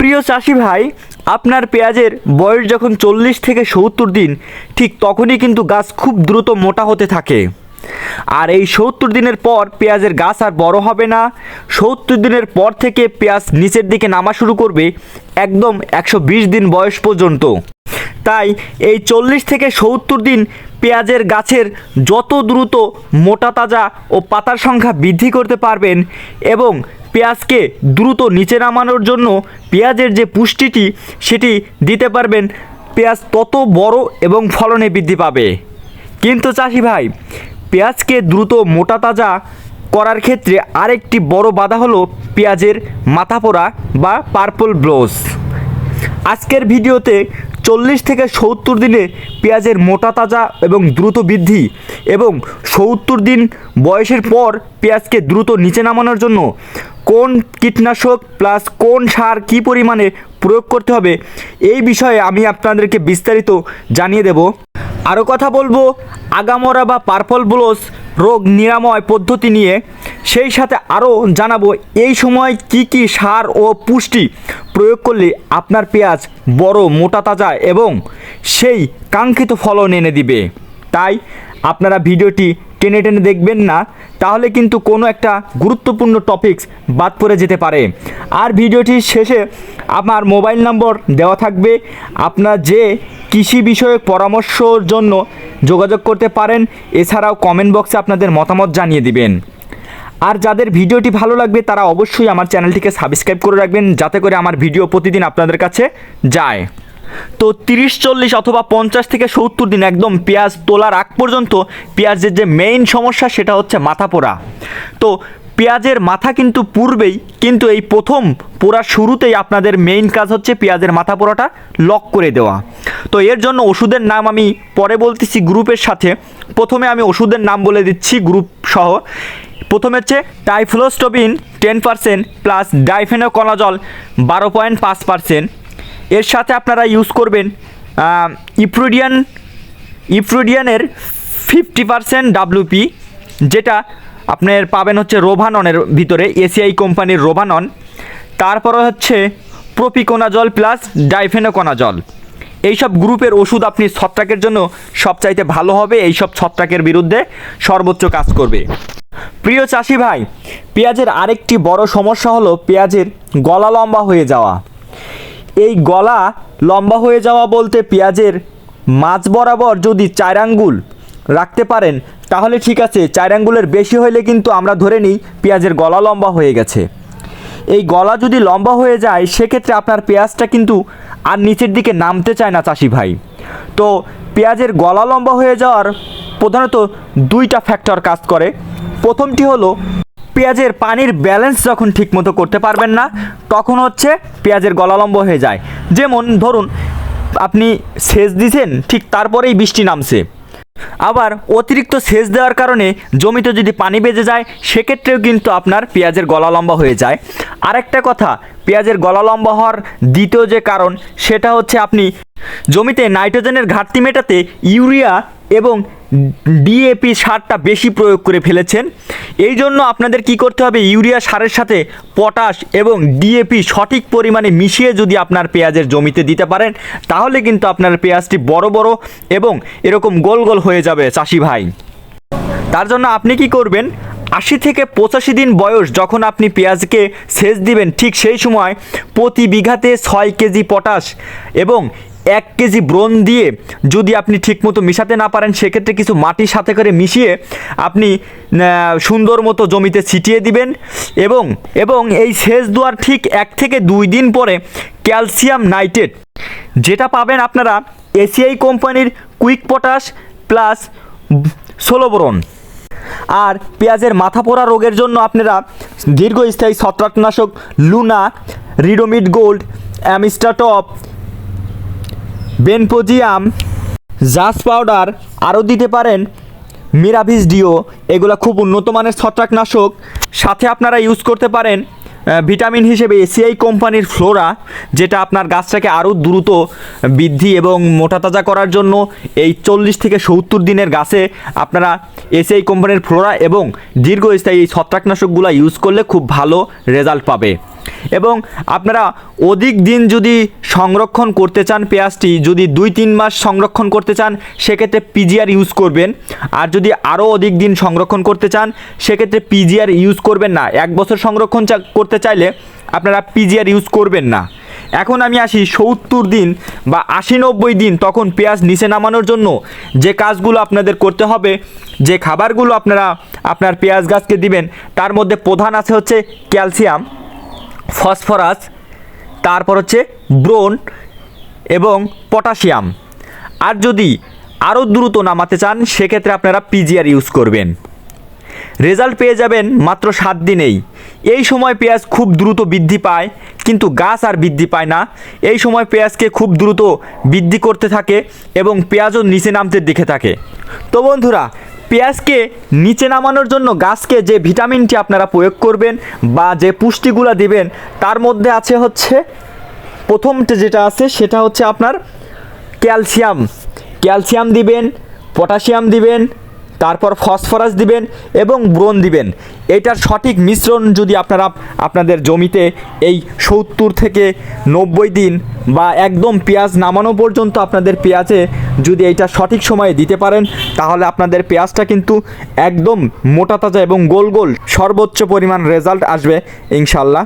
প্রিয় চাষি ভাই, আপনার পেঁয়াজের বয়স যখন চল্লিশ থেকে সত্তর দিন, ঠিক তখনই কিন্তু গাছ খুব দ্রুত মোটা হতে থাকে। আর এই সত্তর দিনের পর পেঁয়াজের গাছ আর বড় হবে না। সত্তর দিনের পর থেকে পেঁয়াজ নিচের দিকে নামা শুরু করবে একদম একশো বিশ দিন বয়স পর্যন্ত। তাই এই চল্লিশ থেকে সত্তর দিন পেঁয়াজের গাছের যত দ্রুত মোটা তাজা ও পাতার সংখ্যা বৃদ্ধি করতে পারবেন এবং পেঁয়াজকে দ্রুত নিচে নামানোর জন্য পেঁয়াজের যে পুষ্টিটি, সেটি দিতে পারবেন। পেঁয়াজ তত বড় এবং ফলনে বৃদ্ধি পাবে। কিন্তু চাষি ভাই, পেঁয়াজকে দ্রুত মোটা তাজা করার ক্ষেত্রে আরেকটি বড় বাধা হলো পেঁয়াজের মাথা পোড়া বা পার্পল ব্লোজ আজকের ভিডিওতে চল্লিশ থেকে সত্তর দিনে পেঁয়াজের মোটা তাজা এবং দ্রুত বৃদ্ধি এবং সত্তর দিন বয়সের পর পেঁয়াজকে দ্রুত নিচে নামানোর জন্য কোন কীটনাশক প্লাস কোন সার কী পরিমাণে প্রয়োগ করতে হবে, এই বিষয়ে আমি আপনাদেরকে বিস্তারিত জানিয়ে দেব। আরও কথা বলব, আগামরা বা পার্পল ব্লোস রোগ নিরাময় পদ্ধতি নিয়ে। সেই সাথে আরও জানাব, এই সময় কি কি সার ও পুষ্টি প্রয়োগ করলে আপনার পেঁয়াজ বড়, মোটা, তাজা এবং সেই কাঙ্ক্ষিত ফলন এনে দিবে। তাই আপনারা ভিডিওটি টেনে টেনে দেখবেন না, তাহলে কিন্তু কোনো একটা গুরুত্বপূর্ণ টপিকস বাদ পড়ে যেতে পারে। আর ভিডিওটির শেষে আমার মোবাইল নম্বর দেওয়া থাকবে। আপনার যে কৃষি বিষয়ক পরামর্শর জন্য যোগাযোগ করতে পারেন, এছাড়াও কমেন্ট বক্সে আপনাদের মতামত জানিয়ে দিবেন। আর যাদের ভিডিওটি ভালো লাগবে, তারা অবশ্যই আমার চ্যানেলটিকে সাবস্ক্রাইব করে রাখবেন, যাতে করে আমার ভিডিও প্রতিদিন আপনাদের কাছে যায়। তো তিরিশ, চল্লিশ অথবা পঞ্চাশ থেকে সত্তর দিন একদম পেঁয়াজ তোলার আগ পর্যন্ত পেঁয়াজের যে মেইন সমস্যা সেটা হচ্ছে মাথা পোড়া। তো পেঁয়াজের মাথা কিন্তু পূর্বেই কিন্তু এই প্রথম পোড়ার শুরুতেই আপনাদের মেইন কাজ হচ্ছে পেঁয়াজের মাথা পোড়াটা লক করে দেওয়া। তো এর জন্য ওষুধের নাম আমি পরে বলতেছি গ্রুপের সাথে। প্রথমে আমি ওষুধের নাম বলে দিচ্ছি গ্রুপ সহ। প্রথমে হচ্ছে trifloxystrobin ten percent plus difenoconazole বারো পয়েন্ট পাঁচ পার্সেন্ট। এর সাথে আপনারা ইউজ করবেন ইপ্রুডিয়ান ইপ্রুডিয়ানের ফিফটি পার্সেন্ট ডাব্লিউপি যেটা আপনার পাবেন হচ্ছে রোভাননের ভিতরে এসিআই কোম্পানির রোভানন। তারপরে হচ্ছে প্রপিকোনাজল প্লাস ডাইফেনোকোনাজল। এইসব গ্রুপের ওষুধ আপনি ছত্রাকের জন্য সবচাইতে ভালো হবে, এইসব ছত্রাকের বিরুদ্ধে সর্বোচ্চ কাজ করবে। প্রিয় চাষি ভাই, পেঁয়াজের আরেকটি বড় সমস্যা হলো পেঁয়াজের গলা লম্বা হয়ে যাওয়া। এই গলা লম্বা হয়ে যাওয়া বলতে পেঁয়াজের মাঝ বরাবর যদি চার আঙ্গুল রাখতে পারেন, তাহলে ঠিক আছে, চার আঙ্গুলের বেশি হলে কিন্তু আমরা ধরে নিই পেঁয়াজের গলা লম্বা হয়ে গেছে। এই গলা যদি লম্বা হয়ে যায়, সেক্ষেত্রে আপনার পেঁয়াজটা কিন্তু আর নিচের দিকে নামতে চায় না চাষি ভাই। তো পেঁয়াজের গলা লম্বা হয়ে যাওয়ার প্রধানত দুইটা ফ্যাক্টর কাজ করে। প্রথমটি হলো পেঁয়াজের পানির ব্যালেন্স যখন ঠিকমতো করতে পারবেন না, তখন হচ্ছে পেঁয়াজের গলা লম্বা হয়ে যায়। যেমন ধরুন, আপনি সেচ দিয়েছেন ঠিক তারপরেই বৃষ্টি নামছে। আবার অতিরিক্ত সেচ দেওয়ার কারণে জমিতে যদি পানি বেজে যায়, সেক্ষেত্রেও কিন্তু আপনার পেঁয়াজের গলা লম্বা হয়ে যায়। আরেকটা কথা, পেঁয়াজের গলা লম্বা হওয়ার দ্বিতীয় যে কারণ, সেটা হচ্ছে আপনি জমিতে নাইট্রোজেনের ঘাটতি মেটাতে ইউরিয়া এবং ডিএপি সারটা বেশি প্রয়োগ করে ফেলেছেন। এই জন্য আপনাদের কি করতে হবে? ইউরিয়া সারের সাথে পটাশ এবং ডিএপি সঠিক পরিমাণে মিশিয়ে যদি আপনার পেঁয়াজের জমিতে দিতে পারেন, তাহলে কিন্তু আপনার পেঁয়াজটি বড় বড় এবং এরকম গোল গোল হয়ে যাবে চাষি ভাই। তার জন্য আপনি কি করবেন? আশি থেকে পঁচাশি দিন বয়স যখন আপনি পেঁয়াজকে সেচ দিবেন, ঠিক সেই সময় প্রতি বিঘাতে ছয় কেজি পটাশ এবং এক কেজি ব্রোন দিয়ে যদি আপনি ঠিকমতো মিশাতে না পারেন, সেক্ষেত্রে কিছু মাটির সাথে করে মিশিয়ে আপনি সুন্দর মতো জমিতে ছিটিয়ে দিবেন এবং এবং এই সেচ দেওয়ার ঠিক এক থেকে দুই দিন পরে ক্যালসিয়াম নাইট্রেট, যেটা পাবেন আপনারা এসিআই কোম্পানির কুইক পটাশ প্লাস সোলোবরন আর পেঁয়াজের মাথা পোড়া রোগের জন্য আপনারা দীর্ঘস্থায়ী ছত্রাকনাশক Luna Ridomil gold Amistar Top বেনপোজিয়াম জাস পাউডার আরও দিতে পারেন। মিরাভিস ডিও, এগুলো খুব উন্নত মানের ছত্রাকনাশক। সাথে আপনারা ইউজ করতে পারেন ভিটামিন হিসেবে এসিআই কোম্পানির ফ্লোরা, যেটা আপনার গাছটাকে আরও দ্রুত বৃদ্ধি এবং মোটা তাজা করার জন্য এই চল্লিশ থেকে সত্তর দিনের গাছে আপনারা এসিআই কোম্পানির ফ্লোরা এবং দীর্ঘস্থায়ী এই ছত্রাকনাশকগুলো ইউজ করলে খুব ভালো রেজাল্ট পাবে। এবং আপনারা অধিক দিন যদি সংরক্ষণ করতে চান পেঁয়াজটি, যদি দুই তিন মাস সংরক্ষণ করতে চান, সেক্ষেত্রে পিজিআর ইউজ করবেন। আর যদি আরও অধিক দিন সংরক্ষণ করতে চান, সেক্ষেত্রে পিজিআর ইউজ করবেন না। এক বছর সংরক্ষণ করতে চাইলে আপনারা পিজিআর ইউজ করবেন না। এখন আমি আসি সত্তর দিন বা আশি নব্বই দিন তখন পেঁয়াজ নিচে নামানোর জন্য যে কাজগুলো আপনাদের করতে হবে, যে খাবারগুলো আপনারা আপনার পেঁয়াজ গাছকে দিবেন, তার মধ্যে প্রধান আছে হচ্ছে ক্যালসিয়াম। ফসফরাস, তারপর হচ্ছে ব্রোন এবং পটাশিয়াম। আর যদি আরও দ্রুত নামাতে চান, সেক্ষেত্রে আপনারা পিজিআর ইউজ করবেন। রেজাল্ট পেয়ে যাবেন মাত্র সাত দিনেই। এই সময় পেঁয়াজ খুব দ্রুত বৃদ্ধি পায়, কিন্তু গাছ আর বৃদ্ধি পায় না। এই সময় পেঁয়াজকে খুব দ্রুত বৃদ্ধি করতে থাকে এবং পেঁয়াজও নিচে নামতে দেখে থাকে। তো বন্ধুরা পেঁয়াজকে নিচে নামানোর জন্য গাছকে যে ভিটামিনটি আপনারা প্রয়োগ করবেন বা যে পুষ্টিগুলা দিবেন, তার মধ্যে আছে হচ্ছে, প্রথমটা যেটা আছে সেটা হচ্ছে আপনার ক্যালসিয়াম। ক্যালসিয়াম দিবেন, পটাশিয়াম দিবেন তারপর ফসফরাস দিবেন এবং ব্রোন দিবেন। এটার সঠিক মিশ্রণ যদি আপনারা আপনাদের জমিতে এই সত্তর থেকে নব্বই দিন বা একদম পেঁয়াজ নামানো পর্যন্ত আপনাদের পেঁয়াজে যদি এইটা সঠিক সময়ে দিতে পারেন, তাহলে আপনাদের পেঁয়াজটা কিন্তু একদম মোটা তাজা এবং গোল গোল সর্বোচ্চ পরিমাণ রেজাল্ট আসবে ইনশাল্লাহ।